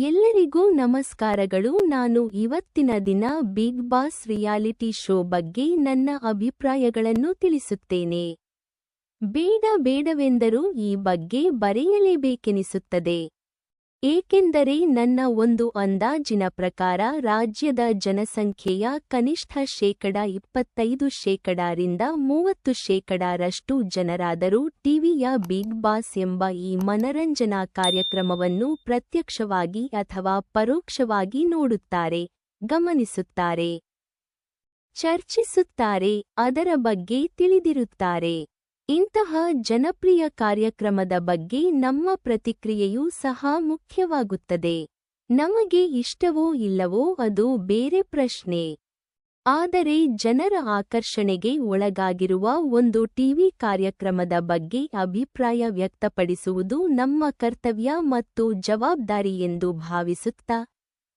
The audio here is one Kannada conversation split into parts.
ಎಲ್ಲರಿಗೂ ನಮಸ್ಕಾರಗಳು. ನಾನು ಇವತ್ತಿನ ದಿನ ಬಿಗ್ ಬಾಸ್ ರಿಯಾಲಿಟಿ ಶೋ ಬಗ್ಗೆ ನನ್ನ ಅಭಿಪ್ರಾಯಗಳನ್ನು ತಿಳಿಸುತ್ತೇನೆ. ಬೇಡ ಬೇಡವೆಂದರೂ ಈ ಬಗ್ಗೆ ಬರೆಯಲೇಬೇಕೆನಿಸುತ್ತದೆ. ಏಕೆಂದರೆ ನನ್ನ ಒಂದು ಅಂದಾಜಿನ ಪ್ರಕಾರ ರಾಜ್ಯದ ಜನಸಂಖ್ಯೆಯ ಕನಿಷ್ಠ ಶೇಕಡ ಇಪ್ಪತ್ತೈದು ಶೇಕಡಾರಿಂದ ಮೂವತ್ತು ಶೇಕಡಾರಷ್ಟು ಜನರಾದರೂ ಟಿವಿಯ ಬಿಗ್ ಬಾಸ್ ಎಂಬ ಈ ಮನರಂಜನಾ ಕಾರ್ಯಕ್ರಮವನ್ನು ಪ್ರತ್ಯಕ್ಷವಾಗಿ ಅಥವಾ ಪರೋಕ್ಷವಾಗಿ ನೋಡುತ್ತಾರೆ, ಗಮನಿಸುತ್ತಾರೆ, ಚರ್ಚಿಸುತ್ತಾರೆ, ಅದರ ಬಗ್ಗೆ ತಿಳಿದಿರುತ್ತಾರೆ. ಇಂತಹ ಜನಪ್ರಿಯ ಕಾರ್ಯಕ್ರಮದ ಬಗ್ಗೆ ನಮ್ಮ ಪ್ರತಿಕ್ರಿಯೆಯೂ ಸಹ ಮುಖ್ಯವಾಗುತ್ತದೆ. ನಮಗೆ ಇಷ್ಟವೋ ಇಲ್ಲವೋ ಅದು ಬೇರೆ ಪ್ರಶ್ನೆ. ಆದರೆ ಜನರ ಆಕರ್ಷಣೆಗೆ ಒಳಗಾಗಿರುವ ಒಂದು ಟಿವಿ ಕಾರ್ಯಕ್ರಮದ ಬಗ್ಗೆ ಅಭಿಪ್ರಾಯ ವ್ಯಕ್ತಪಡಿಸುವುದು ನಮ್ಮ ಕರ್ತವ್ಯ ಮತ್ತು ಜವಾಬ್ದಾರಿ ಎಂದು ಭಾವಿಸುತ್ತಾ,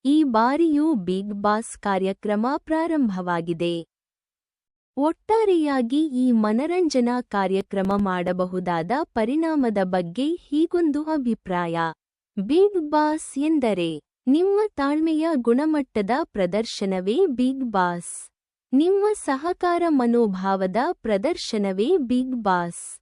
ಈ ಬಾರಿಯೂ ಬಿಗ್ ಬಾಸ್ ಕಾರ್ಯಕ್ರಮ ಪ್ರಾರಂಭವಾಗಿದೆ. ಒಟ್ಟಾರೆಯಾಗಿ ಈ ಮನರಂಜನಾ ಕಾರ್ಯಕ್ರಮ ಮಾಡಬಹುದಾದ ಪರಿಣಾಮದ ಬಗ್ಗೆ ಹೀಗೊಂದು ಅಭಿಪ್ರಾಯ. ಬಿಗ್ ಬಾಸ್ ಎಂದರೆ, ನಿಮ್ಮ ತಾಳ್ಮೆಯ ಗುಣಮಟ್ಟದ ಪ್ರದರ್ಶನವೇ ಬಿಗ್ ಬಾಸ್. ನಿಮ್ಮ ಸಹಕಾರ ಮನೋಭಾವದ ಪ್ರದರ್ಶನವೇ ಬಿಗ್ ಬಾಸ್.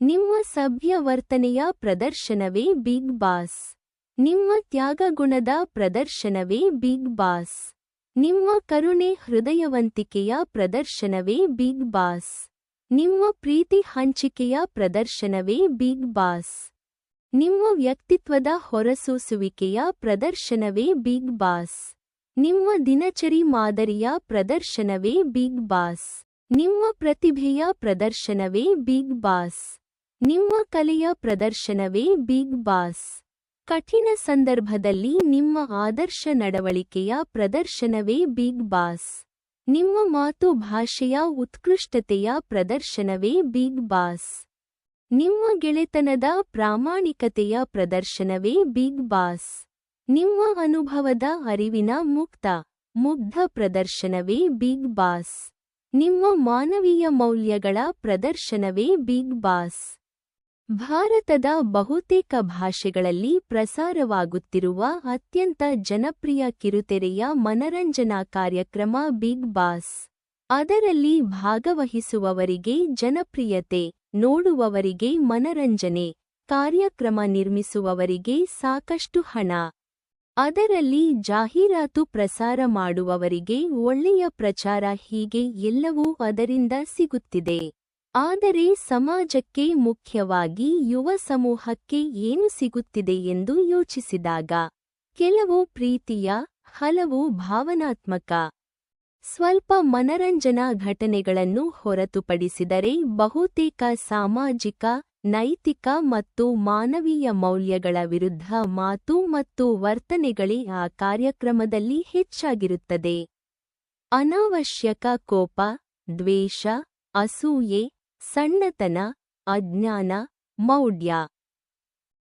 ನಿಮ್ಮ ಸಭ್ಯ ವರ್ತನೆಯ ಪ್ರದರ್ಶನವೇ ಬಿಗ್ ಬಾಸ್. ನಿಮ್ಮ ತ್ಯಾಗಗುಣದ ಪ್ರದರ್ಶನವೇ ಬಿಗ್ ಬಾಸ್. ನಿಮ್ಮ ಕರುಣೆ ಹೃದಯವಂತಿಕೆಯ ಪ್ರದರ್ಶನವೇ ಬಿಗ್ ಬಾಸ್ ನಿಮ್ಮ ಪ್ರೀತಿ ಹಂಚಿಕೆಯ ಪ್ರದರ್ಶನವೇ ಬಿಗ್ ಬಾಸ್ ನಿಮ್ಮ ವ್ಯಕ್ತಿತ್ವದ ಹೊರಸೂಸುವಿಕೆಯ ಪ್ರದರ್ಶನವೇ ಬಿಗ್ ಬಾಸ್ ನಿಮ್ಮ ದಿನಚರಿ ಮಾದರಿಯ ಪ್ರದರ್ಶನವೇ ಬಿಗ್ ಬಾಸ್ ನಿಮ್ಮ ಪ್ರತಿಭೆಯ ಪ್ರದರ್ಶನವೇ ಬಿಗ್ ಬಾಸ್ ನಿಮ್ಮ ಕಲೆಯ ಪ್ರದರ್ಶನವೇ ಬಿಗ್ ಬಾಸ್ ಕಠಿಣ ಸಂದರ್ಭದಲ್ಲಿ ನಿಮ್ಮ ಆದರ್ಶ ನಡವಳಿಕೆಯ ಪ್ರದರ್ಶನವೇ ಬಿಗ್ ಬಾಸ್. ನಿಮ್ಮ ಮಾತು ಭಾಷೆಯ ಉತ್ಕೃಷ್ಟತೆಯ ಪ್ರದರ್ಶನವೇ ಬಿಗ್ ಬಾಸ್. ನಿಮ್ಮ ಗೆಳೆತನದ ಪ್ರಾಮಾಣಿಕತೆಯ ಪ್ರದರ್ಶನವೇ ಬಿಗ್ ಬಾಸ್. ನಿಮ್ಮ ಅನುಭವದ ಅರಿವಿನ ಮುಕ್ತ, ಮುಗ್ಧ ಪ್ರದರ್ಶನವೇ ಬಿಗ್ ಬಾಸ್. ನಿಮ್ಮ ಮಾನವೀಯ ಮೌಲ್ಯಗಳ ಪ್ರದರ್ಶನವೇ ಬಿಗ್ ಬಾಸ್. ಭಾರತದ ಬಹುತೇಕ ಭಾಷೆಗಳಲ್ಲಿ ಪ್ರಸಾರವಾಗುತ್ತಿರುವ ಅತ್ಯಂತ ಜನಪ್ರಿಯ ಕಿರುತೆರೆಯ ಮನರಂಜನಾ ಕಾರ್ಯಕ್ರಮ ಬಿಗ್ ಬಾಸ್. ಅದರಲ್ಲಿ ಭಾಗವಹಿಸುವವರಿಗೆ ಜನಪ್ರಿಯತೆ, ನೋಡುವವರಿಗೆ ಮನರಂಜನೆ, ಕಾರ್ಯಕ್ರಮ ನಿರ್ಮಿಸುವವರಿಗೆ ಸಾಕಷ್ಟು ಹಣ. ಅದರಲ್ಲಿ ಜಾಹೀರಾತು ಪ್ರಸಾರ ಮಾಡುವವರಿಗೆ ಒಳ್ಳೆಯ ಪ್ರಚಾರ ಹೀಗೆ ಎಲ್ಲವೂ ಅದರಿಂದ ಸಿಗುತ್ತಿದೆ. ಆದರೆ ಸಮಾಜಕ್ಕೆ ಮುಖ್ಯವಾಗಿ ಯುವ ಸಮೂಹಕ್ಕೆ ಏನು ಸಿಗುತ್ತಿದೆ ಎಂದು ಯೋಚಿಸಿದಾಗ, ಕೆಲವು ಪ್ರೀತಿಯ, ಹಲವು ಭಾವನಾತ್ಮಕ, ಸ್ವಲ್ಪ ಮನರಂಜನಾ ಘಟನೆಗಳನ್ನು ಹೊರತುಪಡಿಸಿದರೆ ಬಹುತೇಕ ಸಾಮಾಜಿಕ, ನೈತಿಕ ಮತ್ತು ಮಾನವೀಯ ಮೌಲ್ಯಗಳ ವಿರುದ್ಧ ಮಾತು ಮತ್ತು ವರ್ತನೆಗಳೇ ಆ ಕಾರ್ಯಕ್ರಮದಲ್ಲಿ ಹೆಚ್ಚಾಗಿರುತ್ತದೆ. ಅನಾವಶ್ಯಕ ಕೋಪ, ದ್ವೇಷ, ಅಸೂಯೆ ಸಣ್ಣತನ, ಅಜ್ಞಾನ, ಮೌಢ್ಯ.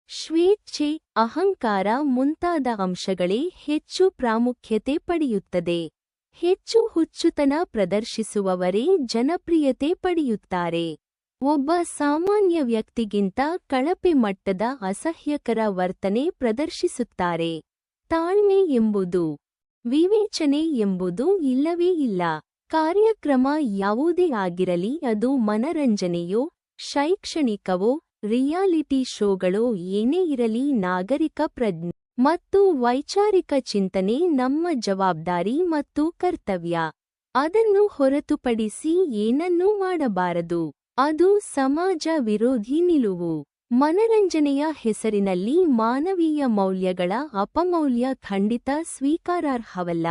ಶ್ವೇಚ್ಛೆ, ಅಹಂಕಾರ ಮುಂತಾದ ಅಂಶಗಳೇ ಹೆಚ್ಚು ಪ್ರಾಮುಖ್ಯತೆ ಪಡೆಯುತ್ತದೆ. ಹೆಚ್ಚು ಹುಚ್ಚುತನ ಪ್ರದರ್ಶಿಸುವವರೇ ಜನಪ್ರಿಯತೆ ಪಡೆಯುತ್ತಾರೆ. ಒಬ್ಬ ಸಾಮಾನ್ಯ ವ್ಯಕ್ತಿಗಿಂತ ಕಳಪೆ ಮಟ್ಟದ ಅಸಹ್ಯಕರ ವರ್ತನೆ ಪ್ರದರ್ಶಿಸುತ್ತಾರೆ. ತಾಳ್ಮೆ ಎಂಬುದು, ವಿವೇಚನೆ ಎಂಬುದು ಇಲ್ಲವೇ ಇಲ್ಲ. ಕಾರ್ಯಕ್ರಮ ಯಾವುದೇ ಆಗಿರಲಿ, ಅದು ಮನರಂಜನೆಯೋ, ಶೈಕ್ಷಣಿಕವೋ, ರಿಯಾಲಿಟಿ ಶೋಗಳೋ ಏನೇ ಇರಲಿ ನಾಗರಿಕ ಪ್ರಜ್ಞೆ. ಮತ್ತು ವೈಚಾರಿಕ ಚಿಂತನೆ ನಮ್ಮ ಜವಾಬ್ದಾರಿ ಮತ್ತು ಕರ್ತವ್ಯ. ಅದನ್ನು ಹೊರತುಪಡಿಸಿ ಏನನ್ನೂ ಮಾಡಬಾರದು. ಅದು ಸಮಾಜ ವಿರೋಧಿ ನಿಲುವು. ಮನರಂಜನೆಯ ಹೆಸರಿನಲ್ಲಿ ಮಾನವೀಯ ಮೌಲ್ಯಗಳ ಅಪಮೌಲ್ಯ ಖಂಡಿತ ಸ್ವೀಕಾರಾರ್ಹವಲ್ಲ.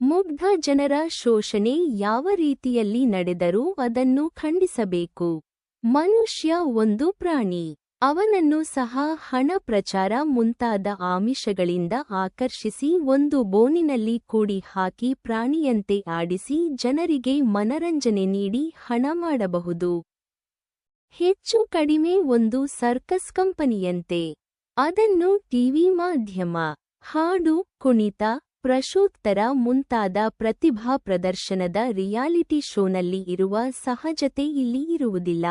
ಮುಗ್ಧ ಜನರ ಶೋಷಣೆ ಯಾವ ರೀತಿಯಲ್ಲಿ ನಡೆದರೂ ಅದನ್ನು ಖಂಡಿಸಬೇಕು. ಮನುಷ್ಯ ಒಂದು ಪ್ರಾಣಿ. ಅವನನ್ನು ಸಹ ಹಣ ಪ್ರಚಾರ ಮುಂತಾದ ಆಮಿಷಗಳಿಂದ ಆಕರ್ಷಿಸಿ ಒಂದು ಬೋನಿನಲ್ಲಿ ಕೂಡಿ ಹಾಕಿ ಪ್ರಾಣಿಯಂತೆ ಆಡಿಸಿ ಜನರಿಗೆ ಮನರಂಜನೆ ನೀಡಿ ಹಣ ಮಾಡಬಹುದು. ಹೆಚ್ಚು ಕಡಿಮೆ ಒಂದು ಸರ್ಕಸ್ ಕಂಪನಿಯಂತೆ. ಅದನ್ನು ಟಿವಿ ಮಾಧ್ಯಮ, ಹಾಡು, ಕುಣಿತ ಪ್ರಶೋತ್ತರ ಮುಂತಾದ ಪ್ರತಿಭಾ ಪ್ರದರ್ಶನದ ರಿಯಾಲಿಟಿ ಶೋನಲ್ಲಿ ಇರುವ ಸಹಜತೆ ಇಲ್ಲಿ ಇರುವುದಿಲ್ಲ.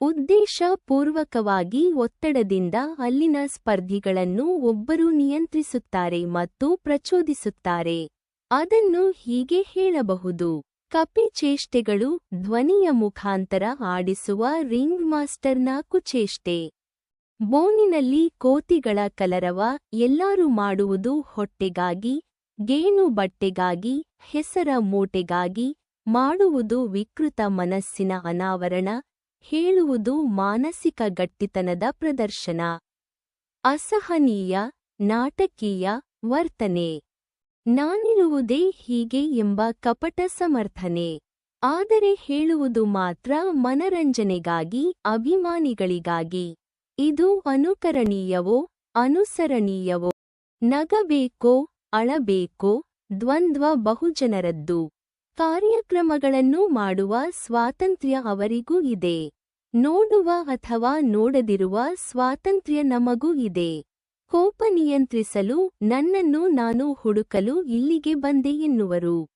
ಉದ್ದೇಶ ಪೂರ್ವಕವಾಗಿ ಒತ್ತಡದಿಂದ ಅಲ್ಲಿನ ಸ್ಪರ್ಧಿಗಳನ್ನು ಒಬ್ಬರು ನಿಯಂತ್ರಿಸುತ್ತಾರೆ ಮತ್ತು ಪ್ರಚೋದಿಸುತ್ತಾರೆ. ಅದನ್ನು ಹೀಗೆ ಹೇಳಬಹುದು. ಕಪಿ ಚೇಷ್ಟೆಗಳು ಧ್ವನಿಯ ಮುಖಾಂತರ ಆಡಿಸುವ ರಿಂಗ್ ಮಾಸ್ಟರ್ನ ಕುಚೇಷ್ಟೆ. ಬೋನಿನಲ್ಲಿ ಕೋತಿಗಳ ಕಲರವ ಎಲ್ಲರೂ ಮಾಡುವುದು ಹೊಟ್ಟೆಗಾಗಿ, ಗೇಣು ಬಟ್ಟೆಗಾಗಿ, ಹೆಸರ ಮೂಟೆಗಾಗಿ, ಮಾಡುವುದು ವಿಕೃತ ಮನಸ್ಸಿನ ಅನಾವರಣ, ಹೇಳುವುದು ಮಾನಸಿಕ ಗಟ್ಟಿತನದ ಪ್ರದರ್ಶನ. ಅಸಹನೀಯ, ನಾಟಕೀಯ ವರ್ತನೆ. ನಾನಿರುವುದೇ ಹೀಗೆ ಎಂಬ ಕಪಟ ಸಮರ್ಥನೆ. ಆದರೆ ಹೇಳುವುದು ಮಾತ್ರ ಮನರಂಜನೆಗಾಗಿ, ಅಭಿಮಾನಿಗಳಿಗಾಗಿ. ಇದು ಅನುಕರಣೀಯವೋ, ಅನುಸರಣೀಯವೋ? ನಗಬೇಕೋ, ಅಳಬೇಕೋ? ದ್ವಂದ್ವ ಬಹುಜನರದ್ದು. ಕಾರ್ಯಕ್ರಮಗಳನ್ನು ಮಾಡುವ ಸ್ವಾತಂತ್ರ್ಯ ಅವರಿಗೂ ಇದೆ. ನೋಡುವ ಅಥವಾ ನೋಡದಿರುವ ಸ್ವಾತಂತ್ರ್ಯ ನಮಗೂ ಇದೆ. ಕೋಪ ನಿಯಂತ್ರಿಸಲು, ನನ್ನನ್ನು ನಾನು ಹುಡುಕಲು ಇಲ್ಲಿಗೆ ಬಂದೆ ಎನ್ನುವರು.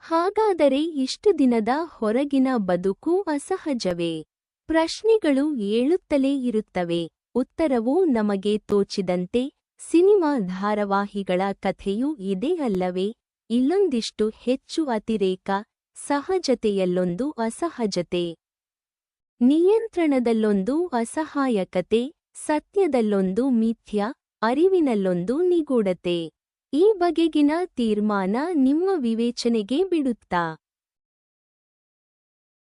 ಹಾಗಾದರೆ ಇಷ್ಟು ದಿನದ ಹೊರಗಿನ ಬದುಕು ಅಸಹಜವೇ? ಪ್ರಶ್ನೆಗಳು ಏಳುತ್ತಲೇ ಇರುತ್ತವೆ. ಉತ್ತರವೂ ನಮಗೆ ತೋಚಿದಂತೆ ಸಿನಿಮಾ ಧಾರಾವಾಹಿಗಳ ಕಥೆಯೂ ಇದೇ ಅಲ್ಲವೇ. ಇಲ್ಲೊಂದಿಷ್ಟು ಹೆಚ್ಚು ಅತಿರೇಕ ಸಹಜತೆಯಲ್ಲೊಂದು ಅಸಹಜತೆ. ನಿಯಂತ್ರಣದಲ್ಲೊಂದು ಅಸಹಾಯಕತೆ, ಸತ್ಯದಲ್ಲೊಂದು ಮಿಥ್ಯ, ಅರಿವಿನಲ್ಲೊಂದು ನಿಗೂಢತೆ. ಈ ಬಗೆಗಿನ ತೀರ್ಮಾನ ನಿಮ್ಮ ವಿವೇಚನೆಗೆ ಬಿಡುತ್ತಾ.